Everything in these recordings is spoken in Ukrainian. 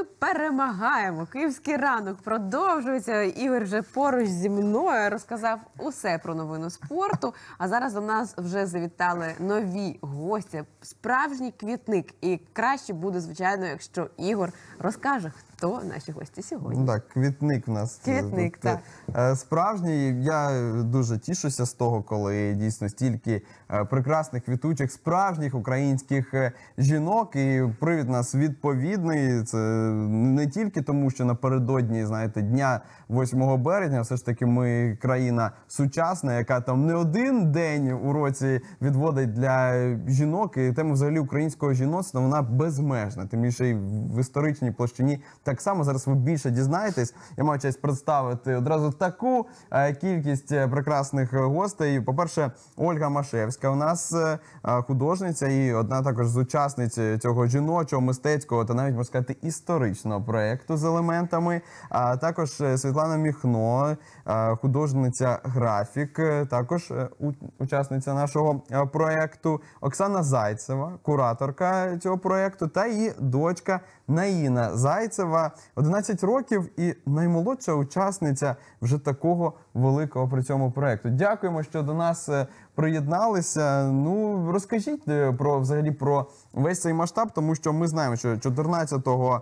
ми перемагаємо. Київський ранок продовжується. Ігор вже поруч зі мною розказав усе про новину спорту. А зараз до нас вже завітали нові гості. Справжній квітник. І краще буде, звичайно, якщо Ігор розкаже, хто наші гості сьогодні. Ну так, квітник в нас. Квітник, Тут, так. е, Справжній. Я дуже тішуся з того, коли дійсно стільки е, прекрасних квітучих, справжніх українських е, жінок. І привід нас відповідний. Це не тільки тому, що напередодні, знаєте, дня 8 березня, все ж таки, ми країна сучасна, яка там не один день у році відводить для жінок. І тема взагалі українського жіноцтва вона безмежна. Тим більше і в історичній площині так само зараз ви більше дізнаєтесь. Я маю честь представити одразу таку е, кількість е, прекрасних гостей. По-перше, Ольга Машевська у нас е, художниця і одна також з учасниць цього жіночого, мистецького та навіть можна сказати історичного проєкту з елементами. А також е, Світлана Міхно, е, художниця графік, е, також учасниця нашого проєкту. Оксана Зайцева, кураторка цього проєкту, та її дочка Наїна Зайцева, 11 років і наймолодша учасниця вже такого великого при цьому проєкту. Дякуємо, що до нас приєдналися. Ну розкажіть про взагалі про весь цей масштаб, тому що ми знаємо, що 14 а,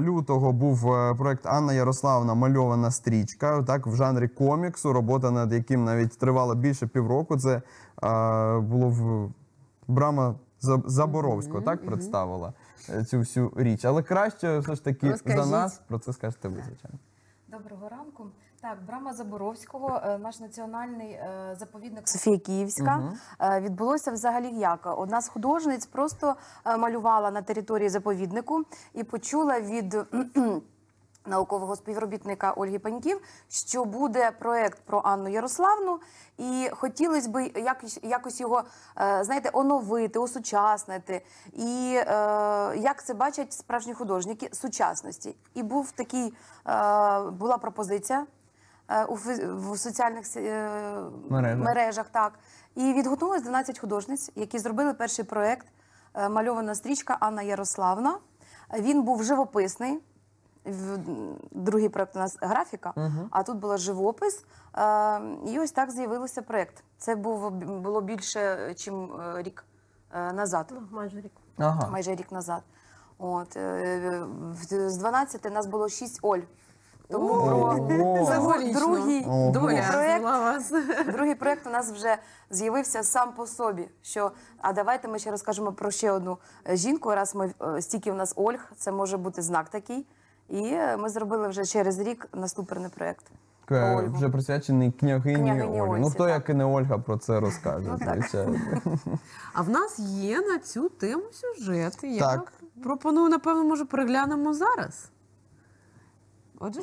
лютого був е, проект Анна Ярославна мальована стрічка, так в жанрі коміксу, робота над яким навіть тривала більше півроку. Це а, було в Брама За- Заборовського, так представила е, цю всю річ. Але краще все ж таки Розкажіть. за нас про це скажете ви, звичайно. Доброго ранку. Так, Брама Заборовського, е, наш національний е, заповідник Софія Київська. Е, Відбулося взагалі як? Одна з художниць просто малювала на території заповіднику і почула від наукового співробітника Ольги Паньків, що буде проект про Анну Ярославну, і хотілося б якось, якось його знаєте, оновити, осучаснити. І е, як це бачать справжні художники сучасності. І був такий, е, була пропозиція у, фе- в соціальних е, Мережах. мережах. Так. І відгукнулось 12 художниць, які зробили перший проект е, мальована стрічка Анна Ярославна. Він був живописний. В- Другий проект у нас графіка, а тут була живопис. Е, І ось так з'явився проект. Це був було більше, ніж рік е, назад Майже рік. Ага. майже рік назад. От е, з 12 нас було 6 Оль. Тому про Символічно. другий, Ого. Доля проект. звела вас. другий проект у нас вже з'явився сам по собі. Що а давайте ми ще розкажемо про ще одну е, жінку. Раз ми е, стільки у нас Ольг, це може бути знак такий. І е, ми зробили вже через рік наступний проект. Е, Ольгу. Вже присвячений княгині, Княгині Ольгі. Ну Ользі, хто так. як і не Ольга про це розкаже, Ну, звичайно. А в нас є на цю тему сюжет. Я Так. пропоную, напевно, може, переглянемо зараз. Отже,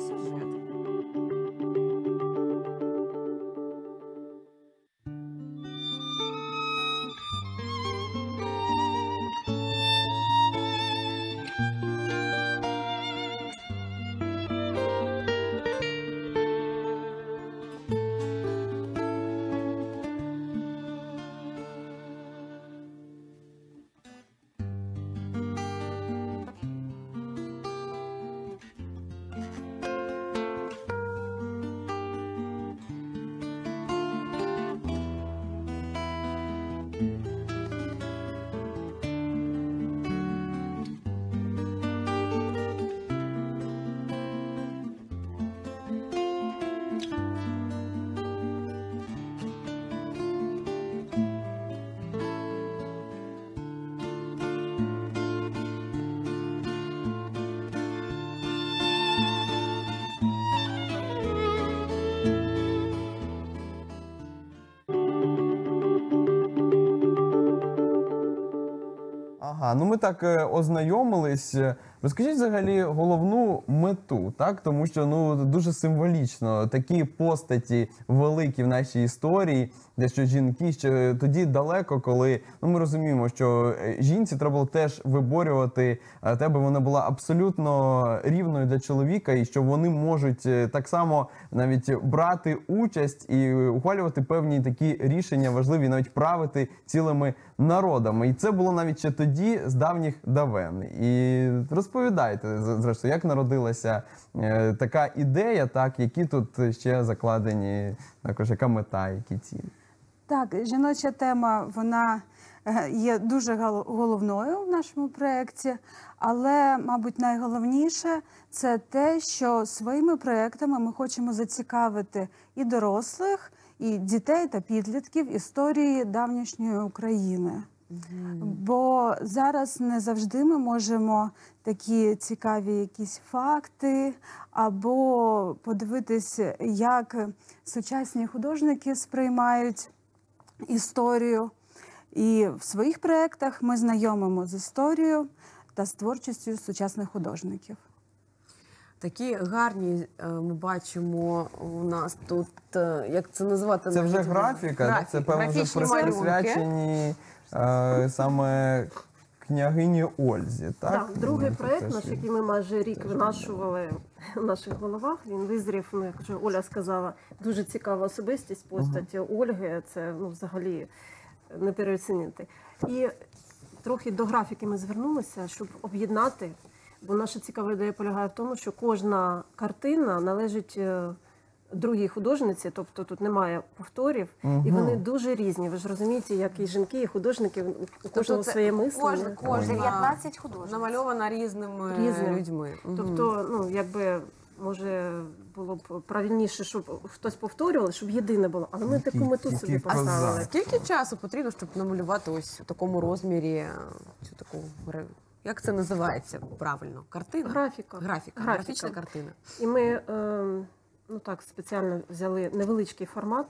Ага, ну ми так е, ознайомились. Розкажіть взагалі головну мету, так? Тому що ну дуже символічно такі постаті великі в нашій історії, де що жінки ще тоді далеко, коли ну ми розуміємо, що е, жінці треба було теж виборювати те, аби вона була абсолютно рівною для чоловіка, і що вони можуть е, так само навіть брати участь і ухвалювати певні такі рішення важливі, навіть правити цілими народами. І це було навіть ще тоді з давніх давен. І розповідайте розповідайте зрештою, як народилася е, така ідея, так які тут ще закладені також яка мета, які цілі. Так, жіноча тема вона е, є дуже гол- головною в нашому проєкті, але, мабуть, найголовніше це те, що своїми проєктами ми хочемо зацікавити і дорослих, і дітей та підлітків історії давнішньої України. Бо зараз не завжди ми можемо такі цікаві якісь факти або подивитись, як сучасні художники сприймають історію. І в своїх проєктах ми знайомимо з історією та з творчістю сучасних художників. Такі гарні е, ми бачимо у нас тут, е, як це називати? Це вже графіка, Графік, це певно вже присвячені е, саме княгині Ользі. Так, Так, другий Ну, проект, це наш, який ми майже рік винашували в наших головах, він визрів, ну як вже Оля сказала, дуже цікава особистість постаті Ольги. Це ну, взагалі не переоцінити. І трохи до графіки ми звернулися, щоб об'єднати. Бо наша цікава ідея полягає в тому, що кожна картина належить е, другій художниці, тобто тут немає повторів, і вони дуже різні. Ви ж розумієте, як і жінки, і художники, у Тобто кожного це своє мислення. Кожна, кожна 19 художників. намальована різними Різними. людьми. Мгм. Тобто, ну якби може було б правильніше, щоб хтось повторював, щоб єдине було. Але ми таку мету собі поставили. Скільки часу потрібно, щоб намалювати ось у такому розмірі е, цю таку як це називається правильно? Картина? Графіка. Графіка, Графіка. графічна картина. І ми е, ну так спеціально взяли невеличкий формат,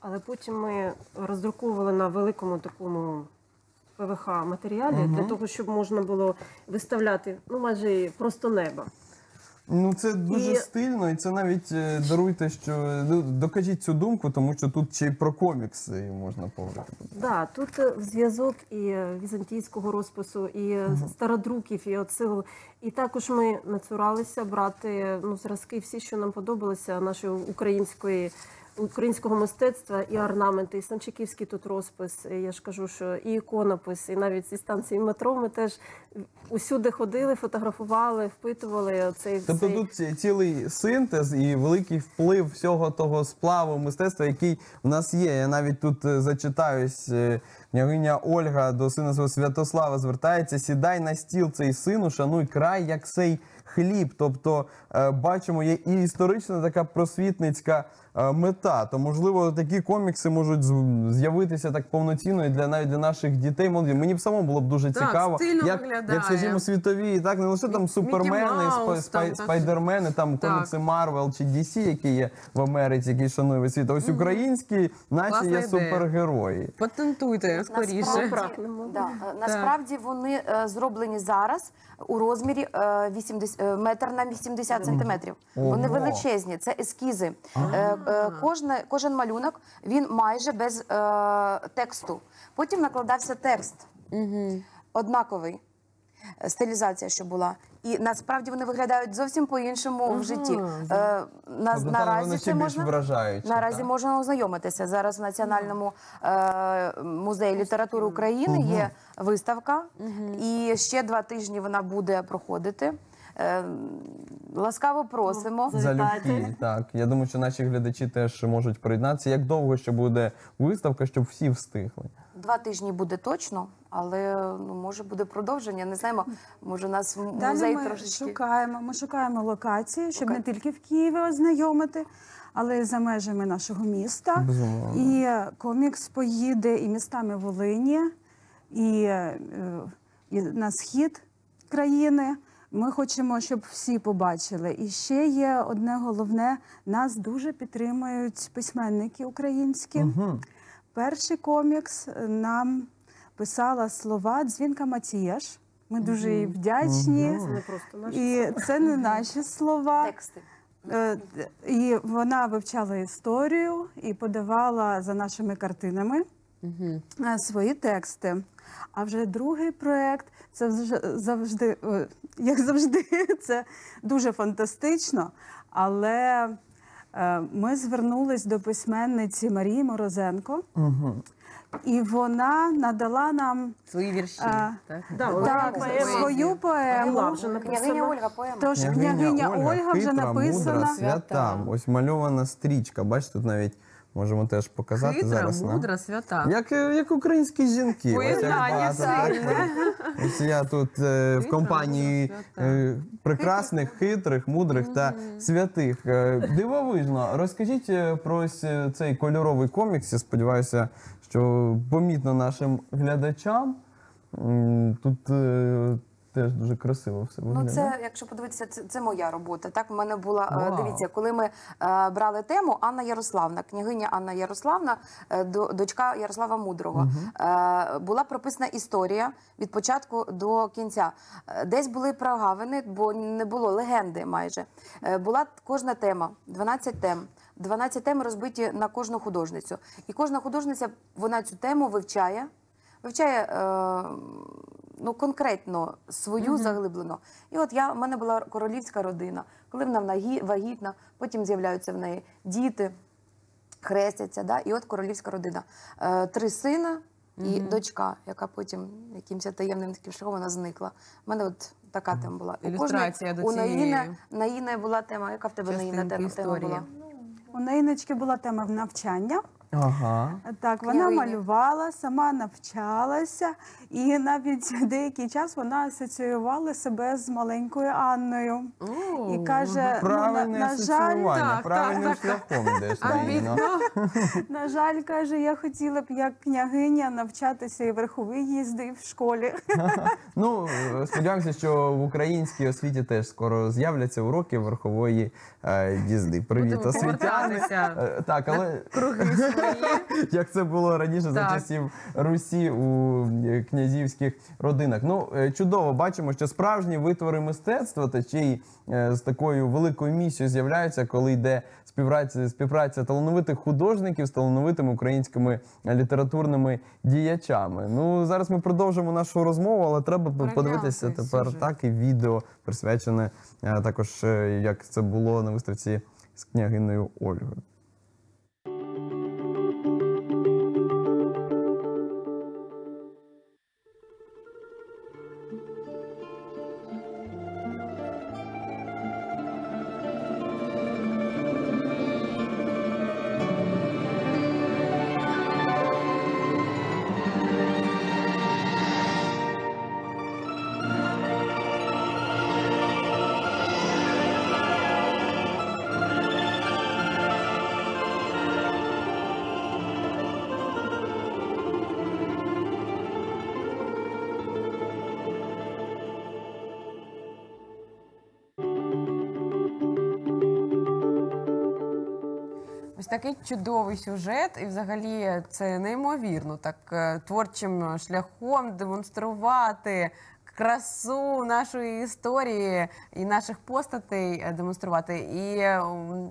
але потім ми роздруковували на великому такому. ПВХ матеріалі для того, щоб можна було виставляти ну майже просто неба. Ну, це дуже І- стильно, і це навіть е, даруйте, що ну, докажіть цю думку, тому що тут ще й про комікси можна поговорити. Да, тут е, зв'язок і е, візантійського розпису, і угу. стародруків, і оцил. І також ми нацуралися брати ну, зразки, всі, що нам подобалися, нашої української. Українського мистецтва і орнаменти, і Санчиківський тут розпис. І Я ж кажу, що і іконопис, і навіть зі станції метро ми теж усюди ходили, фотографували, впитували цей Тобто тут ці- цілий синтез і великий вплив всього того сплаву мистецтва, який в нас є. Я навіть тут е, зачитаюсь. е, Княгиня Ольга до сина свого Святослава звертається: сідай на стіл цей сину, шануй край, як сей хліб. Тобто е, бачимо, є і історична така просвітницька е, мета. То можливо такі комікси можуть з'явитися так повноцінно і для навіть для наших дітей. молоді. Мені б самому було б дуже Так, цікаво, як, як скажімо, світові, так не лише там супермени, Маус, спай- там, спай- спайдермени, там Так. комікси Марвел чи DC, які є в Америці, які шанує світ. А Ось українські, наче Класна є ідея. супергерої. Патентуйте скоріше. Насправді, да, насправді вони е, зроблені зараз у розмірі е, 80, е, метр на 80 сантиметрів. Вони Ого. величезні, це ескізи. Е, е, кожне, кожен малюнок він майже без е, тексту. Потім накладався текст однаковий. Е, Стилізація, що була, і насправді вони виглядають зовсім по-іншому в житті. Е, на, Тобто наразі це більш можна. Наразі можна ознайомитися. Зараз в Національному е, музеї літератури України є виставка, і ще два тижні вона буде проходити. Е, ласкаво просимо. Залюбки, так. Я думаю, що наші глядачі теж можуть приєднатися. Як довго ще буде виставка, щоб всі встигли? Два тижні буде точно, але ну може буде продовження. Не знаємо. Може нас Далі музей ми трошечки шукаємо. Ми шукаємо локації, щоб не тільки в Києві ознайомити, але й за межами нашого міста. Безумовно. І комікс поїде і містами Волині, і, е, і на схід країни. Ми хочемо, щоб всі побачили. І ще є одне головне: нас дуже підтримують письменники українські. Перший комікс е, нам писала слова Дзвінка Матієш. Ми дуже їй вдячні. Це не просто наші. І це не наші слова. тексти. Е, І вона вивчала історію і подавала за нашими картинами е, свої тексти. А вже другий проєкт це вже завжди, е, як завжди, це дуже фантастично, але Ми звернулись до письменниці Марії Морозенко, і вона надала нам Свої вірші. А, так? Да, так, поема. свою поему. Княгиня Ольга поема. Тож княгиня Ольга вже хитра, написана. мудра, свята. Ось мальована стрічка. Бачите, тут навіть можемо теж показати Хитра, зараз. нам. мудра, свята. Як, як українські жінки. Поєднання. Ось я тут е, в компанії мудра, е, прекрасних, хитрих, мудрих та святих. Е, Дивовижно. Розкажіть про ось цей кольоровий комікс. Я сподіваюся, що помітно нашим глядачам. Тут теж дуже красиво все Ну, це, якщо подивитися, це, це моя робота. Так, в мене була, е, Вау. дивіться, коли ми е, брали тему Анна Ярославна, княгиня Анна Ярославна, е, до- дочка Ярослава Мудрого, е, була прописана історія від початку до кінця. Е, Десь були прогавини, бо не було легенди майже. Е, Була кожна тема, 12 тем. 12 тем розбиті на кожну художницю. І кожна художниця вона цю тему вивчає, вивчає е, ну, конкретно свою заглиблено. І от я, в мене була королівська родина, коли вона нагі- вагітна, потім з'являються в неї діти, хрестяться, да? і от королівська родина. Е, три сина і дочка, яка потім якимось таємним таким шляхом вона зникла. У мене от така тема була. У Ілюстрація до у цієї Наїни, Наїни була тема. Яка в тебе Наїна тема, тема була? У Наїночки була тема навчання. Ага. Так, вона Княгиня. малювала, сама навчалася, і навіть деякий час вона асоціювала себе з маленькою Анною. О, І каже, ну, на, Правильне на жаль, так, правильним так, так. шляхом йдеш. Наїно. На жаль, каже, я хотіла б як княгиня навчатися і верховий їзди в школі. Ну, сподіваємося, що в українській освіті теж скоро з'являться уроки верхової е, їзди. Привіт, освітяни. повертатися Е, Так, але Круги. як це було раніше за часів Русі у е, князівських родинах. Ну, е, чудово, бачимо, що справжні витвори мистецтва та ще й е, з такою великою місією з'являються, коли йде співпраця, співпраця талановитих художників з талановитими українськими літературними діячами. Ну, зараз ми продовжимо нашу розмову, але треба Переглянути подивитися тепер сюжет. так і відео присвячене також, як це було на виставці з княгиною Ольгою. Такий чудовий сюжет, і взагалі це неймовірно так е, творчим шляхом демонструвати красу нашої історії і наших постатей е, демонструвати. І е,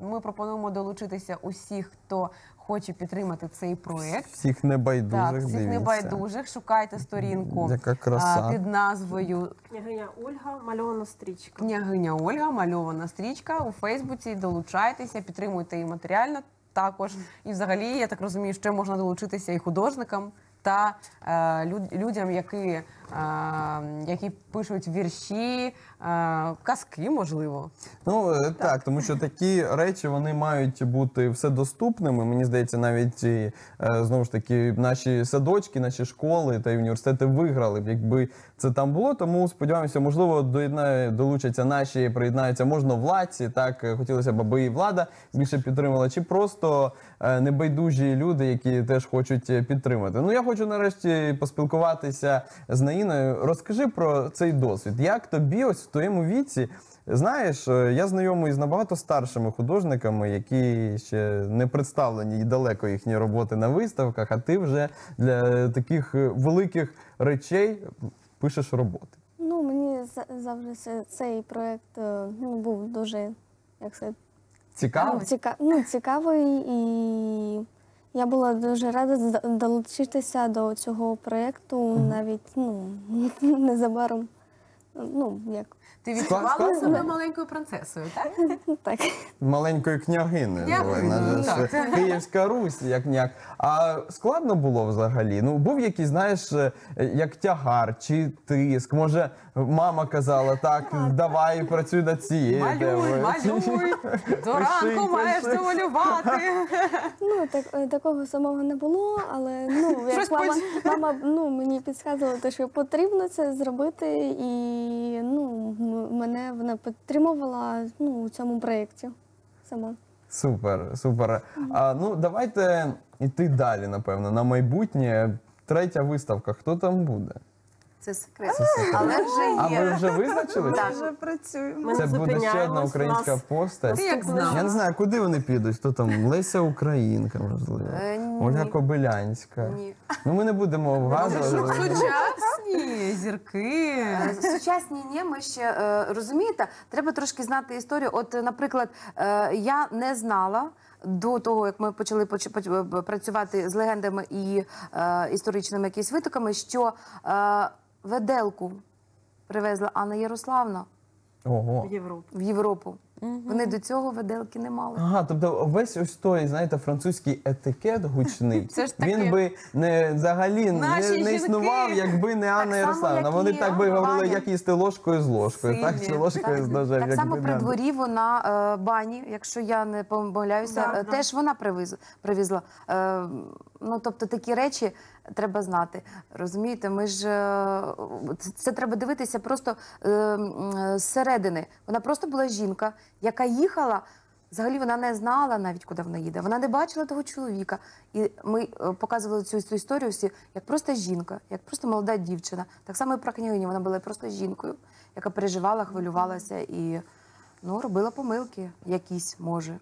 ми пропонуємо долучитися усіх, хто хоче підтримати цей проект. Всіх небайдужих Так, всіх дивіться. небайдужих, шукайте сторінку Яка краса. під назвою Княгиня Ольга, мальована стрічка. Княгиня Ольга, мальована стрічка у Фейсбуці. Долучайтеся, підтримуйте її матеріально також. І взагалі, я так розумію, ще можна долучитися і художникам та е, людям, які, які пишуть вірші, казки, можливо. Ну е, так. тому що такі речі вони мають бути вседоступними. Мені здається, навіть і, е, знову ж таки наші садочки, наші школи та університети виграли б, якби це там було. Тому сподіваємося, можливо, доєднає долучаться наші, приєднаються можновладці. Так е, хотілося б, аби і влада більше підтримала, чи просто небайдужі люди, які теж хочуть підтримати. Ну я хочу нарешті поспілкуватися з Наїною. Розкажи про цей досвід. Як тобі ось в твоєму віці? Знаєш, е, я знайомий з набагато старшими художниками, які ще не представлені і далеко їхні роботи на виставках, а ти вже для таких е, великих речей пишеш роботи. Ну, мені завжди цей проєкт е, ну, був дуже як це, Цікаво? ціка, ну, цікавий, і я була дуже рада долучитися до цього проєкту навіть ну, незабаром. Ну, як Ти відчувала Складно? себе маленькою принцесою, так? так. Вона ж так. ж Київська Русь, як ніяк. А складно було взагалі? Ну, був якийсь, знаєш, е, як тягар чи тиск. Може, мама казала, так, давай працюй над цією Малюй, темою. малюй, до ранку маєш пиши. домалювати. Ну, так, е, такого самого не було, але ну, Щось як мама, мама ну, мені підказувала, те, що потрібно це зробити, і ну, мене вона підтримувала ну, у цьому проєкті сама. Супер, супер. А, ну, давайте йти далі, напевно, на майбутнє. Третя виставка. Хто там буде? Це секрет. Але вже А ви є. вже визначились? Так. Вже працюємо. Це буде ще одна українська постать. Ти як знала? Я не знаю, куди вони підуть. Хто там? Леся Українка, можливо. Е, ні. Ольга Кобилянська. Ні. Ну ми не будемо вгадувати. Сучасні зірки. Е, Сучасні ні, ми ще е, розумієте, треба трошки знати історію. От, е, наприклад, е, я не знала. До того як ми почали поч- поч- працювати з легендами і е, історичними якісь витоками, що е, веделку привезла Анна Ярославна Ого. в Європу. в Європу. Вони до цього веделки не мали. Ага, тобто весь ось той, знаєте, французький етикет гучний. Це ж він би не взагалі наші не, не жінки. існував, якби не Анна само, Ярославна. як Вони і так би говорили, Ваня. як їсти ложкою з ложкою, так Сильні. чи ложкою з ножем. Так якби само не при Анна. дворі вона е, бані, якщо я не помиляюся, Да, е, да. теж вона привіз, привізла. Е, ну тобто такі речі треба знати. Розумієте, ми ж е, це, треба дивитися просто е, е, зсередини. Вона просто була жінка, яка їхала. Взагалі вона не знала навіть, куди вона їде. Вона не бачила того чоловіка. І ми показували цю, цю історію всі як просто жінка, як просто молода дівчина. Так само і про княгиню. Вона була просто жінкою, яка переживала, хвилювалася і ну, робила помилки якісь, може.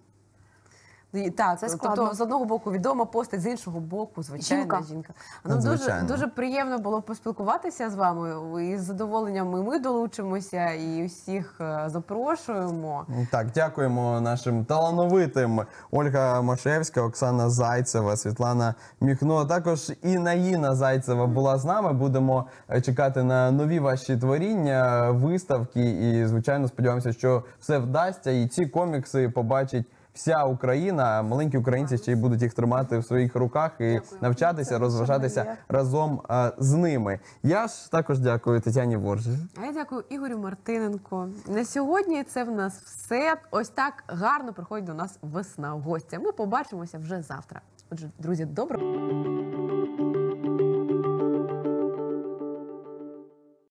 І Так, Це тобто з одного боку відома постать, з іншого боку, звичайна жінка. Жінка. Нам дуже, Звичайно. дуже приємно було поспілкуватися з вами. І з задоволенням і ми долучимося, і всіх е, запрошуємо. Так, дякуємо нашим талановитим Ольга Машевська, Оксана Зайцева, Світлана Міхно. Також і Наїна Зайцева була з нами. Будемо е, чекати на нові ваші творіння, виставки. І, звичайно, сподіваємося, що все вдасться. І ці комікси побачить. Вся Україна, маленькі українці ще й будуть їх тримати в своїх руках і навчатися, розважатися разом е, з ними. Я ж також дякую Тетяні Воржі. А я дякую Ігорю Мартиненко. На сьогодні це в нас все. Ось так гарно приходить до нас весна гостя. Ми побачимося вже завтра. Отже, друзі, доброго.